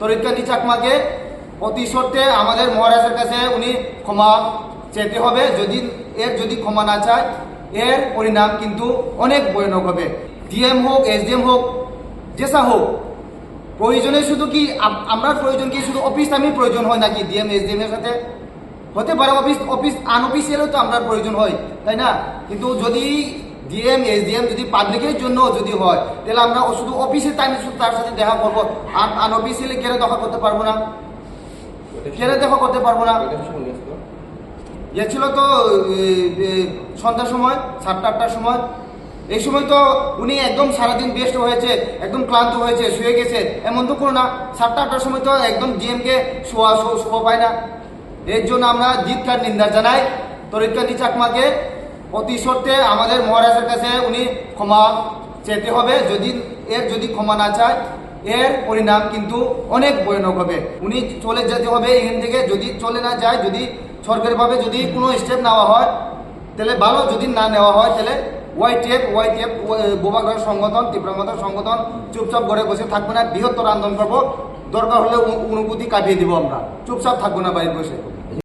তরিৎকান্তি চাকমাকে অতি সত্ত্বে আমাদের মহারাজের কাছে উনি ক্ষমা চেতে হবে। যদি, এর যদি ক্ষমা না চায়, এর পরিণাম কিন্তু অনেক ভয়ানক হবে। ডিএম হোক, এসডিএম হোক, যেসা হোক, প্রয়োজনে শুধু কি আমরা প্রয়োজন কি শুধু অফিস আমি প্রয়োজন হয় নাকি? ডিএম, এসডিএম এর সাথে? হতে পারে অফিস অফিস আনঅফিসিয়ালও তো আমরা প্রয়োজন হয়, তাই না? কিন্তু যদি ডিএম এস এসডিএম যদি পাবলিকের জন্য যদি হয়, তাহলে আমরা শুধু অফিসের টাইমে শুধু তার সাথে দেখা করব। আর আন আনঅফিসিয়ালি কেন দেখা করতে পারব না। কেন দেখা করতে পারব না। ইয়ে ছিল তো সন্ধ্যার সময়, সাতটা, আটটার সময়। এই সময় তো উনি একদম সারাদিন বেস্ট হয়েছে, একদম ক্লান্ত হয়েছে, শুয়ে গেছে, এমন তো কোনো না। সাতটা, আটটার সময় তো একদম জিএমকে শোয়া শোয়া পায় না। এর জন্য আমরা জিতকার নিন্দা জানাই। তরিৎকান্তি চাকমাকে অতি সত্ত্বে আমাদের মহারাজের কাছে উনি ক্ষমা চেতে হবে। যদি এর যদি ক্ষমা না চায়, এর পরিণাম কিন্তু অনেক ভয়ানক হবে। উনি চলে যেতে হবে এখান থেকে। যদি চলে না যায়, যদি সরকারিভাবে যদি কোনো স্টেপ নেওয়া হয়, তাহলে ভালো। যদি না নেওয়া হয়, তাহলে ওয়াই টেপ ওয়াই টেপ বোবাগড় সংগঠন তীব্রাঙ্গতার সংগঠন চুপচাপ ঘরে বসে থাকব না। বৃহত্তর আন্দোলন করব। দরকার হলে অনুভূতি কাটিয়ে দিব আমরা। চুপচাপ থাকব না বাড়িতে বসে।